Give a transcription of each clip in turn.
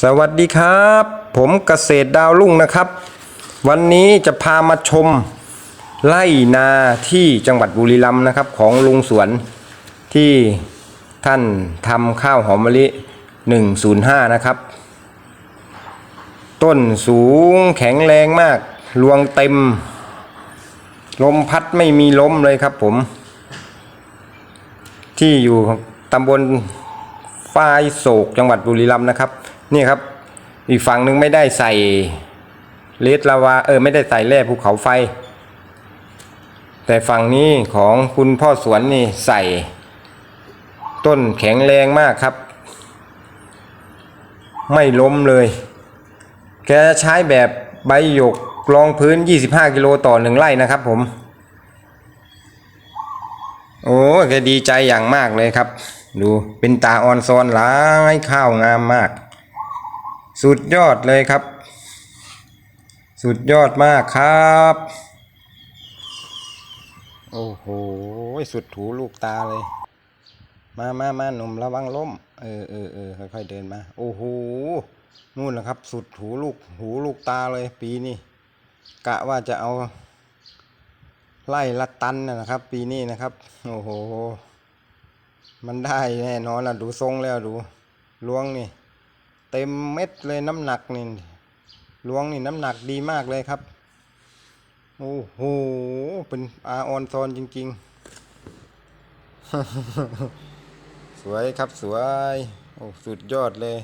สวัสดีครับ ผมเกษตรดาวรุ่งนะครับ วันนี้จะพามาชมไร่นาที่จังหวัดบุรีรัมย์นะครับ ของลุงสวนที่ท่านทำข้าวหอมมะลิ 105 นะครับ ต้นสูงแข็งแรงมาก รวงเต็ม ลมพัดไม่มีล้มเลยครับผม ที่อยู่ตำบลฝ้ายโศกจังหวัดบุรีรัมย์นะครับ นี่ครับ อีกฝั่งหนึ่งไม่ได้ใส่เลสลาวาเออไม่ได้ใส่แร่ภูเขาไฟ แต่ฝั่งนี้ของคุณพ่อสวนนี่ใส่ ต้นแข็งแรงมากครับ ไม่ล้มเลย แกใช้แบบใบหยกรองพื้น 25 กิโลต่อหนึ่งไร่นะครับผม โอ้แกดีใจอย่างมากเลยครับ ดูเป็นตาออนซอนหลายข้าวงามมาก สุดยอดเลยครับ สุดยอดมากครับ โอ้โห สุดถูลูกตาเลย มามามาหนุ่มระวังล้ม เออเออเออค่อยๆเดินมา โอ้โห นู่นแหละครับ สุดหูลูกหูลูกตาเลยปีนี้ กะว่าจะเอา ไล่ละตันนะนะครับ ปีนี้นะครับ โอ้โห มันได้แน่นอนนะดูทรงแล้วดูล้วงนี่ เต็มเม็ดเลยน้ำหนักนี่ล้วงนี่น้ำหนักดีมากเลยครับ โอ้โห เป็นอาออนซอนจริง ๆ สวยครับสวย โอ้สุดยอดเลย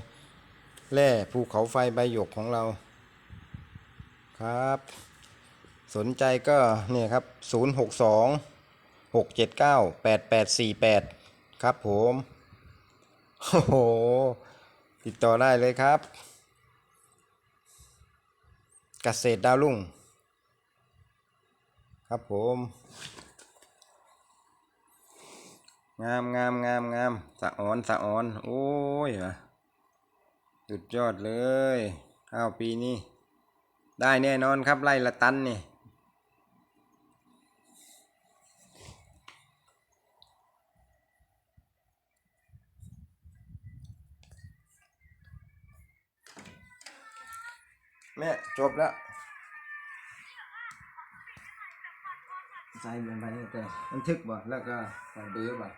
แร่ภูเขาไฟใบหยกของเรา ครับ สนใจก็เนี่ยครับ 0 6 2 6 7 9 8 8 4 8 ครับผม โอ้โห ติดต่อได้เลยครับเกษตรดาวรุ่ง ครับผม งามงามงามงามสะออนสะออน โอ้ยะสุดยอดเลยข้าว ปีนี้ ได้แน่นอนครับไล่ละตันนี่ แม่จบแล้วใส่ลงไปแต่บันทึกบ่แล้วก็ใส่เบอร์บ่